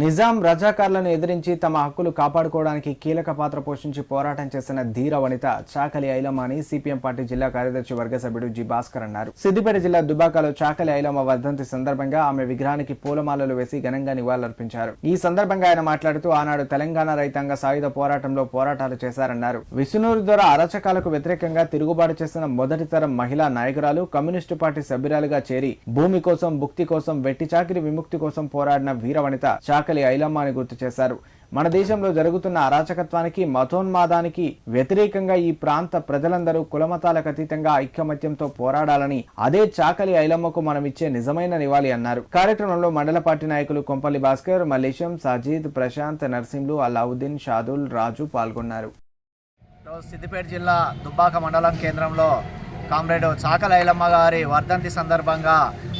నిజాం రజాకార్లను ఎదిరించి తమ హక్కులు కాపాడుకోవడానికి కీలక పాత్ర పోషించి పోరాటం చేసిన ధీర వనిత చాకలి ఐలమ్మ అని సిపిఎం పార్టీ జిల్లా కార్యదర్శి వర్గ సభ్యుడు జి భాస్కర్ అన్నారు. సిద్దిపేట జిల్లా దుబాకలో చాకలి ఐలమ్మ వర్ధంతి సందర్భంగా ఆమె విగ్రహానికి పూలమాలలు వేసి ఘనంగా నివాళులర్పించారు. ఈ సందర్భంగా ఆయన మాట్లాడుతూ ఆనాడు తెలంగాణ రైతాంగ సాయుధ పోరాటంలో పోరాటాలు చేశారన్నారు. విసునూరు ద్వారా అరచకాలకు వ్యతిరేకంగా తిరుగుబాటు చేసిన మొదటి తరం మహిళా నాయకురాలు కమ్యూనిస్టు పార్టీ సభ్యురాలుగా చేరి భూమి కోసం భుక్తి కోసం వెట్టి చాకిరి విముక్తి కోసం పోరాడిన వీరవనిత చాకలి ఐలమ్మ అని గుర్తు చేశారు. మన దేశంలో జరుగుతున్న అరాచకత్వానికి మతోన్మాదానికి వ్యతిరేకంగా ఈ ప్రాంత ప్రజలందరూ కులమతాలకు అతీతంగా ఐకమత్యంతో పోరాడాలని అదే చాకలి ఐలమ్మకు మనం ఇచ్చే నిజమైన నివాళి అన్నారు. కార్యక్రమంలో మండల పార్టీ నాయకులు కొంపల్లి భాస్కర్ మలేషం సాజీద్ ప్రశాంత్ నర్సింలు అలావుద్దీన్ షాదుల్ రాజు పాల్గొన్నారు. సిద్దిపేట జిల్లా దుబ్బాక మండలం కేంద్రంలో కామ్రేడ్ చాకల ఐలమ్మ గారి వర్ధంతి సందర్భంగా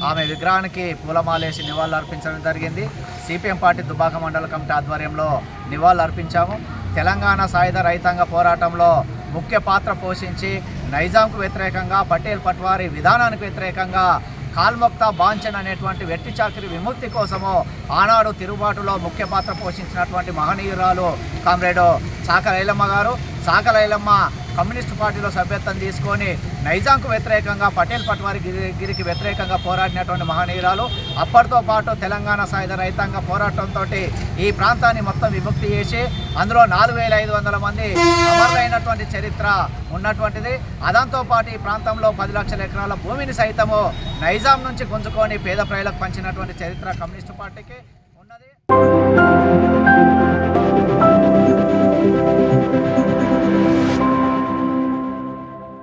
ఆమె విగ్రహానికి పూలమాలేసి నివాళులు అర్పించడం జరిగింది. సిపిఎం పార్టీ దుబాక మండల కమిటీ ఆధ్వర్యంలో నివాళులు అర్పించాము. తెలంగాణ సాయుధ రైతాంగ పోరాటంలో ముఖ్య పాత్ర పోషించి నైజాంకు వ్యతిరేకంగా పటేల్ పట్వారి విధానానికి వ్యతిరేకంగా కాల్మొక్తా బాంచన్ అనేటువంటి వెట్టి చాకరి విముక్తి కోసము ఆనాడు తిరుగుబాటులో ముఖ్య పాత్ర పోషించినటువంటి మహనీయురాలు కామ్రేడు చాకలైలమ్మ గారు. చాకలైలమ్మ కమ్యూనిస్టు పార్టీలో సభ్యత్వం తీసుకొని నైజాంకు వ్యతిరేకంగా పటేల్ పట్వారి గిరి గిరికి వ్యతిరేకంగా పోరాడినటువంటి మహనీయురాలు అప్పటితో పాటు తెలంగాణ సాయుధ రైతాంగ పోరాటంతో ఈ ప్రాంతాన్ని మొత్తం విముక్తి చేసి అందులో నాలుగు వేల ఐదు వందల మంది అమరులైనటువంటి చరిత్ర ఉన్నటువంటిది. అదంతో పాటు ఈ ప్రాంతంలో పది లక్షల ఎకరాల భూమిని సైతము నైజాం నుంచి గుంజుకొని పేద ప్రజలకు పంచినటువంటి చరిత్ర కమ్యూనిస్టు పార్టీకి.